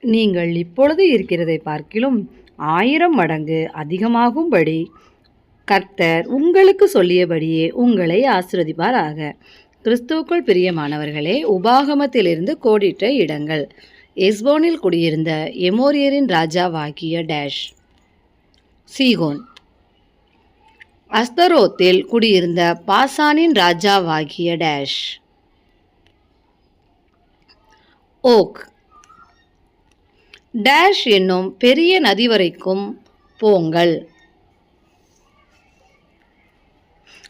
நீங்கள் இப்பொழுது இருக்கிறதை பார்க்கிலும் ஆயிரம் மடங்கு அதிகமாகும்படி கர்த்தர் உங்களுக்கு சொல்லியபடியே உங்களை ஆசிரதிப்பாராக கிறிஸ்துவுக்குள் பிரியமானவர்களே உபாகமத்திலிருந்து கோடிட்ட இடங்கள். எஸ்போனில் குடியிருந்த எமோரியரின் ராஜாவாகிய டேஷ். சீகோன். அஸ்தரோத்தில் குடியிருந்த பாசானின் ராஜாவாகிய டேஷ். ஓக். டேஷ் என்னும் பெரிய நதி வரைக்கும் போங்கள்.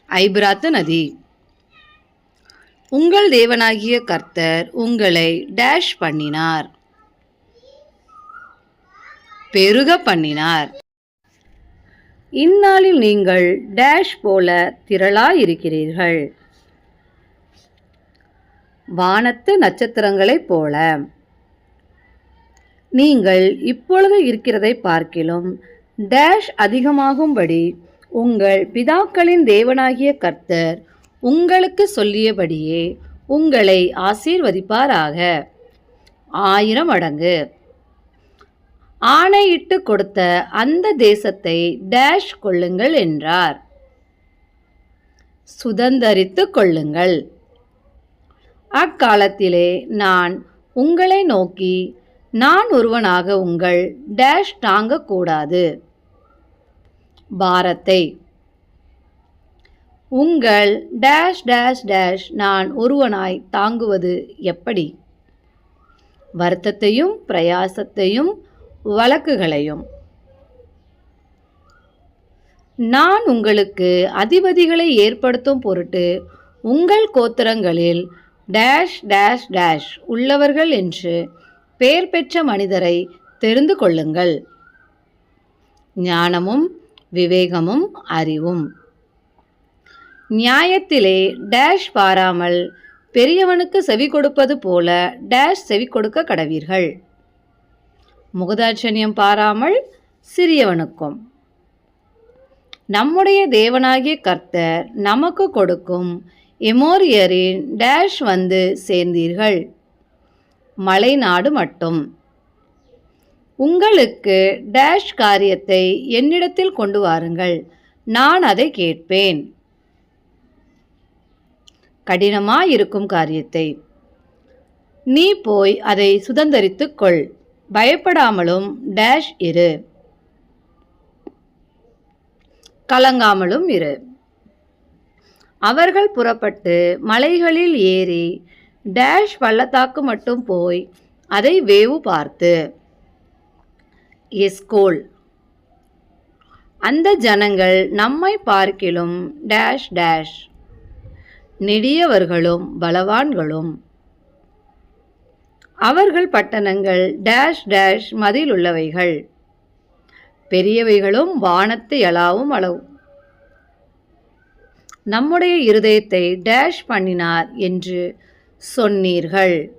ஐபிராத்து நதி. உங்கள் தேவனாகிய கர்த்தர் உங்களை டேஷ் பண்ணினார். பெருக பண்ணினார். இந்நாளில் நீங்கள் டேஷ் போல திரளாயிருக்கிறீர்கள். வானத்து நட்சத்திரங்களைப் போல. நீங்கள் இப்பொழுது இருக்கிறதை பார்க்கிலும் டேஷ் அதிகமாகும்படி உங்கள் பிதாக்களின் தேவனாகிய கர்த்தர் உங்களுக்கு சொல்லியபடியே உங்களை ஆசீர்வதிப்பாராக. ஆயிரம் மடங்கு. ஆணையிட்டு கொடுத்த அந்த தேசத்தை டேஷ் கொள்ளுங்கள் என்றார். சுதந்தரித்து கொள்ளுங்கள். அக்காலத்திலே நான் உங்களை நோக்கி நான் ஒருவனாக உங்கள் டேஷ் தாங்கக்கூடாது பாரத்தை. உங்கள் டேஷ் டேஷ் டேஷ் நான் ஒருவனாய் தாங்குவது எப்படி? வருத்தத்தையும் பிரயாசத்தையும் வழக்குகளையும். நான் உங்களுக்கு அதிபதிகளை ஏற்படுத்தும் பொருட்டு உங்கள் கோத்திரங்களில் டேஷ் டேஷ் டேஷ் உள்ளவர்கள் என்று பெயர் பெற்ற மனிதரை தெரிந்து கொள்ளுங்கள். ஞானமும் விவேகமும் அறிவும். நியாயத்திலே டேஷ் பாராமல் பெரியவனுக்கு செவி கொடுப்பது போல டேஷ் செவி கொடுக்க கடவீர்கள். முகதாட்சண்யம் பாராமல் சிறியவனுக்கும். நம்முடைய தேவனாகிய கர்த்தர் நமக்கு கொடுக்கும் எமோரியரின் டேஷ் வந்து சேர்ந்தீர்கள். மலைநாடு மட்டும். உங்களுக்கு டேஷ் காரியத்தை என்னிடத்தில் கொண்டு வாருங்கள். நான் அதை கேட்பேன். கடினமாயிருக்கும் காரியத்தை. நீ போய் அதை சுதந்தரித்துக் கொள். பயப்படாமலும் டேஷ் இரு. கலங்காமலும் இரு. அவர்கள் புறப்பட்டு மலைகளில் ஏறி டேஷ் பள்ளத்தாக்கு மட்டும் போய் அதை வேவு பார்த்து. எஸ்கோல் அந்த ஜனங்கள் நம்மை பார்க்கிலும் டேஷ் டேஷ் நெடியவர்களும் பலவான்களும். அவர்கள் பட்டணங்கள் டேஷ் டேஷ் மதிலுள்ளவைகள் பெரியவைகளும் வானத்து எலாவும் அளவு. நம்முடைய இருதயத்தை டேஷ் பண்ணினார் என்று சொன்னீர்கள்.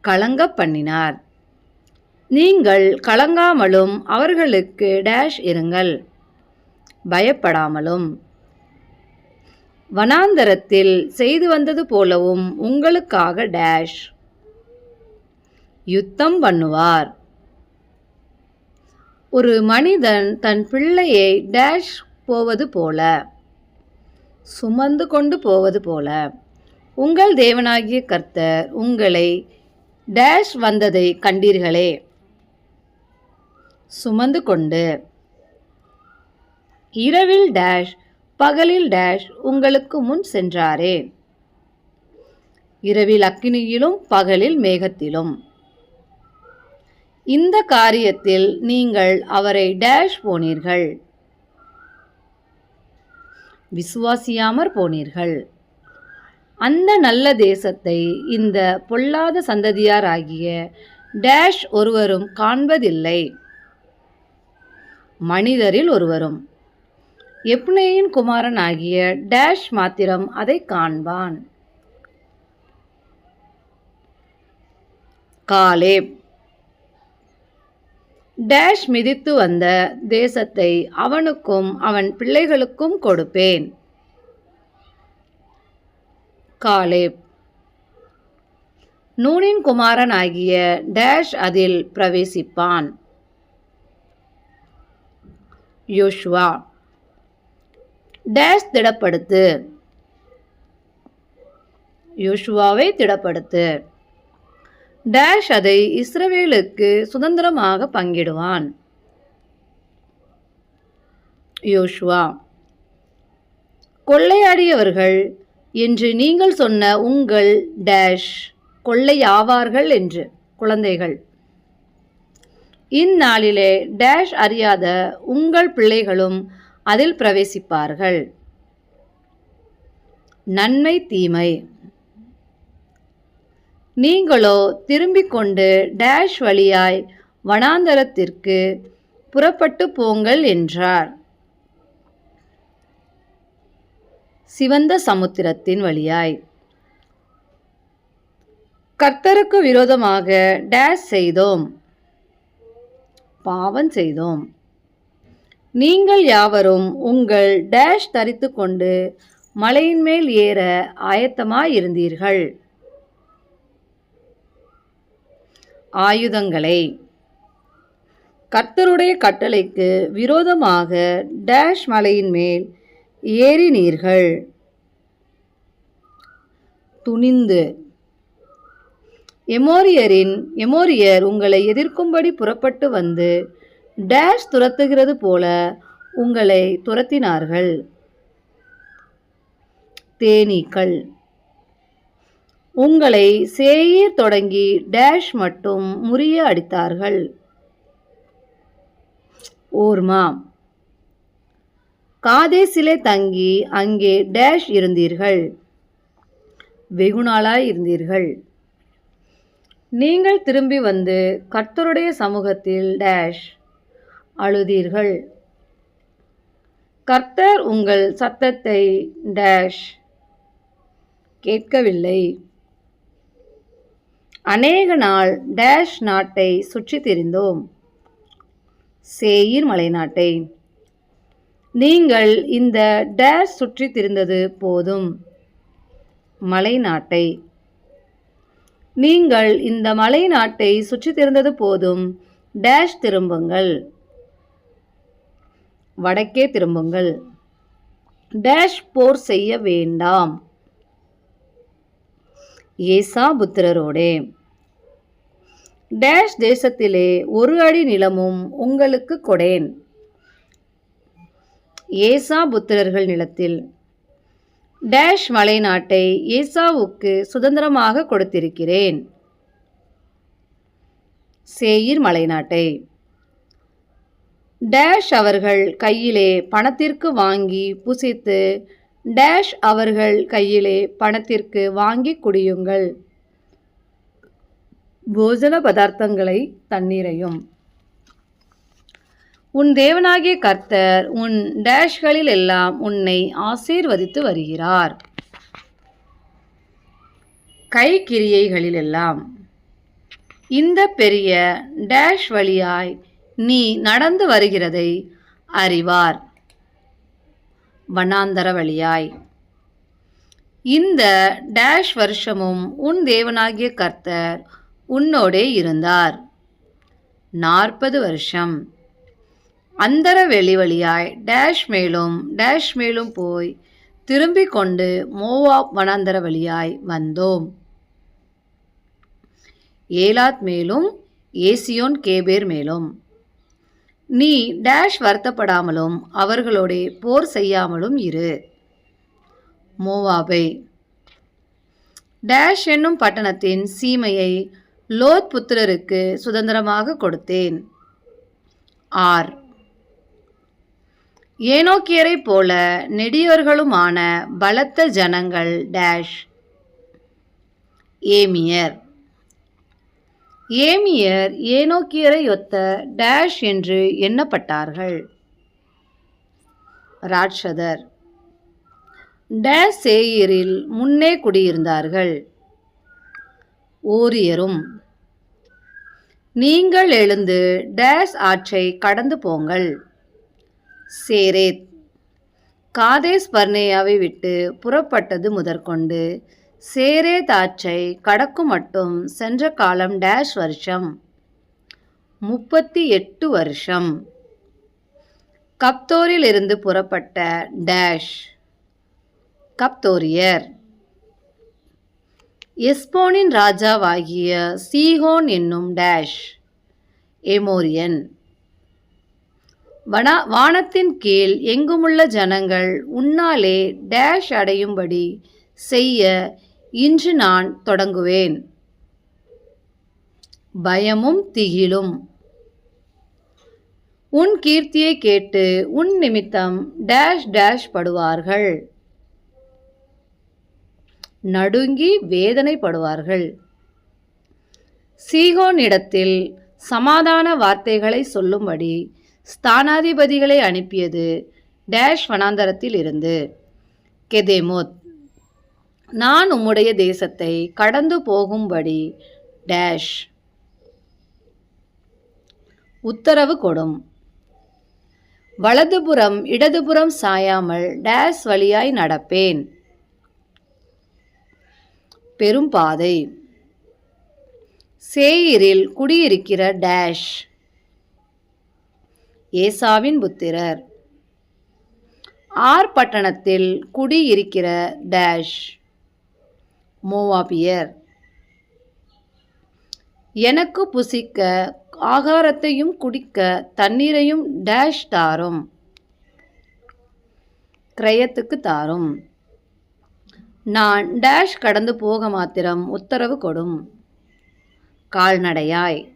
கலங்க பண்ணினார். நீங்கள் கலங்காமலும் அவர்களுக்கு டேஷ் இருங்கள். பயப்படாமலும். வனாந்தரத்தில் செய்து வந்தது போலவும் உங்களுக்காக டேஷ் யுத்தம் பண்ணுவார். ஒரு மனிதன் தன் பிள்ளையை டேஷ் போவது போல சுமந்து கொண்டு போவது போல. உங்கள் தேவனாகிய கர்த்தர் உங்களை டேஷ் வந்ததை கண்டீர்களே. சுமந்து கொண்டு. இரவில் டேஷ் பகலில் டேஷ் உங்களுக்கு முன் சென்றாரே. இரவில் அக்கினியிலும் பகலில் மேகத்திலும். இந்த காரியத்தில் நீங்கள் அவரை டேஷ் போனீர்கள். விசுவாசியாமற் போனீர்கள். அந்த நல்ல தேசத்தை இந்த பொல்லாத சந்ததியாராகிய டேஷ் ஒருவரும் காண்பதில்லை. மனிதரில் ஒருவரும். எப்னேயின் குமாரன் ஆகிய டேஷ் மாத்திரம் அதை காண்பான். காலேப் டேஷ் மிதித்து வந்த தேசத்தை அவனுக்கும் அவன் பிள்ளைகளுக்கும் கொடுப்பேன். காலேப். நூனின் குமாரன் ஆகிய டேஷ் அதில் பிரவேசிப்பான். யோசுவா. டேஷ் திடப்படுத்து. யோசுவாவை திடப்படுத்து. டேஷ் அதை இஸ்ரவேலுக்கு சுதந்திரமாக பங்கிடுவான். யோஷுவா கொள்ளையாடியவர்கள் என்று நீங்கள் சொன்ன உங்கள் டேஷ் கொள்ளையாவார்கள் என்று குழந்தைகள். இந்நாளிலே டேஷ் அறியாத உங்கள் பிள்ளைகளும் அதில் பிரவேசிப்பார்கள். நன்மை தீமை. நீங்களோ திரும்பிக் கொண்டு டேஷ் வழியாய் வனாந்தரத்திற்கு புறப்பட்டு போங்கள் என்றார். சிவந்த சமுத்திரத்தின் வழியாய். கர்த்தருக்கு விரோதமாக டேஷ் செய்தோம். பாவம் செய்தோம். நீங்கள் யாவரும் உங்கள் டேஷ் தரித்து கொண்டு மலையின் மேல் ஏற ஆயத்தமாயிருந்தீர்கள். ஆயுதங்களை. கர்த்தருடைய கட்டளைக்கு விரோதமாக டேஷ் மலையின் மேல் ஏறினீர்கள். துணிந்து. எமோரியரின் எமோரியர் உங்களை எதிர்க்கும்படி புறப்பட்டு வந்து டேஷ் துரத்துகிறது போல உங்களை துரத்தினார்கள். தேனீக்கள். உங்களை சேயீர் தொடங்கி டேஷ் மட்டும் முறிய அடித்தார்கள். ஓர்மா. காதேசிலே தங்கி அங்கே டேஷ் இருந்தீர்கள். வெகுநாளாய் இருந்தீர்கள். நீங்கள் திரும்பி வந்து கர்த்தருடைய சமூகத்தில் டேஷ் அழுதீர்கள். கர்த்தர் உங்கள் சத்தத்தை டேஷ் கேட்கவில்லை. அநேக நாள் டேஷ் நாட்டை சுற்றி திரிந்தோம். சேயிர் மலை நாட்டை. நீங்கள் இந்த டேஷ் சுற்றி திரிந்தது போதும். மலை நாட்டை. நீங்கள் இந்த மலை நாட்டை சுற்றி திரிந்தது போதும். டேஷ் திரும்புங்கள். வடக்கே திரும்புங்கள். டேஷ் போர் செய்ய வேண்டாம். ஏசா புத்திரரோடே. டேஷ் தேசத்திலே ஒரு அடி நிலமும் உங்களுக்கு கொடேன். ஏசா புத்திரர்கள் நிலத்தில். டேஷ் மலை நாட்டை ஏசாவுக்கு சுதந்திரமாக கொடுத்திருக்கிறேன். சேயிர் மலை நாட்டை டேஷ் அவர்கள் கையிலே பணத்திற்கு வாங்கி புசித்து டேஷ் அவர்கள் கையிலே பணத்திற்கு வாங்கி குடியுங்கள். போஜன பதார்த்தங்களை தண்ணீரையும். உன் தேவனாகிய கர்த்தர் உன் டேஷ்களில் எல்லாம் உன்னை ஆசீர்வதித்து வருகிறார். கைக்கிரியைகளிலெல்லாம் இந்த பெரிய டேஷ் வழியாய் நீ நடந்து வருகிறதை அறிவார். வனாந்தர வழியாய். இந்த டேஷ் வருஷமும் உன் தேவனாகிய கர்த்தர் உன்னோடே இருந்தார். நாற்பது வருஷம். அந்தர வெளி வழியாய் டேஷ் மேலும் டேஷ் மேலும் போய் திரும்பிக் கொண்டு மோவாப் வனாந்தர வழியாய் வந்தோம். ஏலாத் மேலும் ஏசியோன் கேபேர் மேலும். நீ டேஷ் வருத்தப்படாமலும் அவர்களோடே போர் செய்யாமலும் இரு. மோவாபை. டேஷ் என்னும் பட்டணத்தின் சீமையை லோத் புத்திரருக்கு சுதந்திரமாக கொடுத்தேன். ஆர். ஏனோக்கியரைப் போல நெடியவர்களுமான பலத்த ஜனங்கள் டேஷ் ஏமியர். ஏமியர் ஏனோக்கியரை ஒத்த டேஷ் என்று எண்ணப்பட்டார்கள். ராட்சதர். டேஷ் சேயரில் முன்னே குடியிருந்தார்கள். ஓரியரும். நீங்கள் எழுந்து டேஷ் ஆற்றை கடந்து போங்கள். சேரேத். காதேஸ் பர்னேயாவை விட்டு புறப்பட்டது முதற்கொண்டு சேரே தாச்சை கடக்கு மட்டும் சென்ற காலம் டேஷ் வருஷம். முப்பத்தி எட்டு வருஷம். கப்தோரிலிருந்து புறப்பட்ட டேஷ். கப்தோரியர். எஸ்போனின் ராஜாவாகிய சீஹோன் என்னும் டேஷ். எமோரியன். வனா வானத்தின் கீழ் எங்குமுள்ள ஜனங்கள் உன்னாலே டேஷ் அடையும்படி செய்ய இன்று நான் தொடங்குவேன். பயமும் திகிலும். உன் கீர்த்தியை கேட்டு உன் நிமித்தம் டேஷ் டேஷ் படுவார்கள். நடுங்கி வேதனைப்படுவார்கள். சீகோனிடத்தில் சமாதான வார்த்தைகளை சொல்லும்படி ஸ்தானாதிபதிகளை அனுப்பியது டேஷ் வனாந்தரத்தில் இருந்து கெதேமோத். நான் உம்முடைய தேசத்தை கடந்து போகும்படி டேஷ் உத்தரவு கொடும். வலதுபுறம் இடதுபுறம் சாயாமல் டேஷ் வழியாய் நடப்பேன். பெரும்பாதை சேயிரில் குடியிருக்கிற டேஷ் ஏசாவின் புத்திரர். ஆர் பட்டணத்தில் குடியிருக்கிற டேஷ் மோவாபியர். எனக்கு புசிக்க ஆகாரத்தையும் குடிக்க தண்ணீரையும் டேஷ் தாரும். கிரயத்துக்கு தாரும். நான் டேஷ் கடந்து போக மாத்திரம் உத்தரவு கொடும். கால்நடையாய்.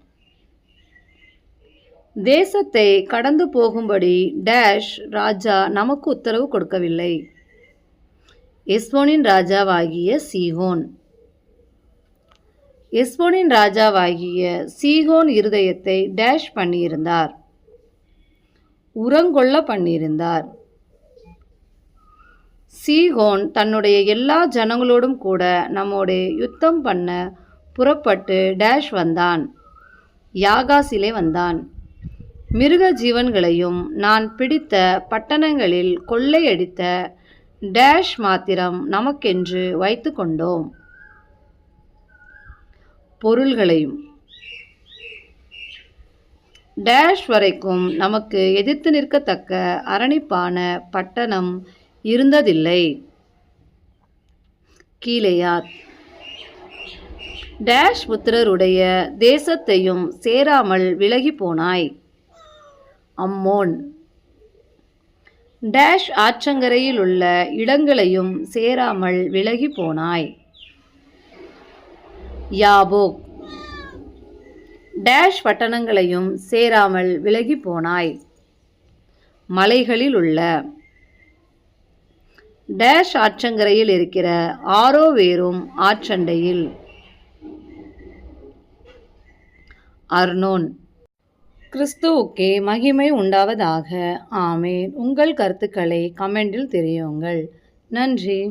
தேசத்தை கடந்து போகும்படி டேஷ் ராஜா நமக்கு உத்தரவு கொடுக்கவில்லை. எஸ்போனின் ராஜாவாகிய சீகோன். எஸ்போனின் ராஜாவாகிய சீகோன் இருதயத்தை டேஷ் பண்ணியிருந்தார். உரங்கொள்ள பண்ணியிருந்தார். சீகோன் தன்னுடைய எல்லா ஜனங்களோடும் கூட நம்மோட யுத்தம் பண்ண புறப்பட்டு டேஷ் வந்தான். யாகாசிலே வந்தான். மிருக ஜீவன்களையும் நான் பிடித்த பட்டணங்களில் கொள்ளையடித்த டேஷ் மாத்திரம் நமக்கென்று வைத்து கொண்டோம் பொருள்களையும். டேஷ் வரைக்கும் நமக்கு எதிர்த்து நிற்கத்தக்க அரணிப்பான பட்டணம் இருந்ததில்லை. கீழேயா டேஷ் புத்திரருடைய தேசத்தையும் சேராமல் விலகி போனாய். அம்மோன். டேஷ் ஆற்றங்கரையில் உள்ள இடங்களையும் சேராமல் விலகி போனாய். யாபோக். டேஷ் பட்டணங்களையும் சேராமல் விலகி போனாய். மலைகளில் உள்ள டேஷ் ஆற்றங்கரையில் இருக்கிற ஆரோ வேரும் ஆற்றண்டையில். அர்னோன். கிறிஸ்துவுக்கே மகிமை உண்டாவதாக. ஆமேன். உங்கள் கருத்துக்களை கமெண்டில் தெரியுங்கள் நன்றி.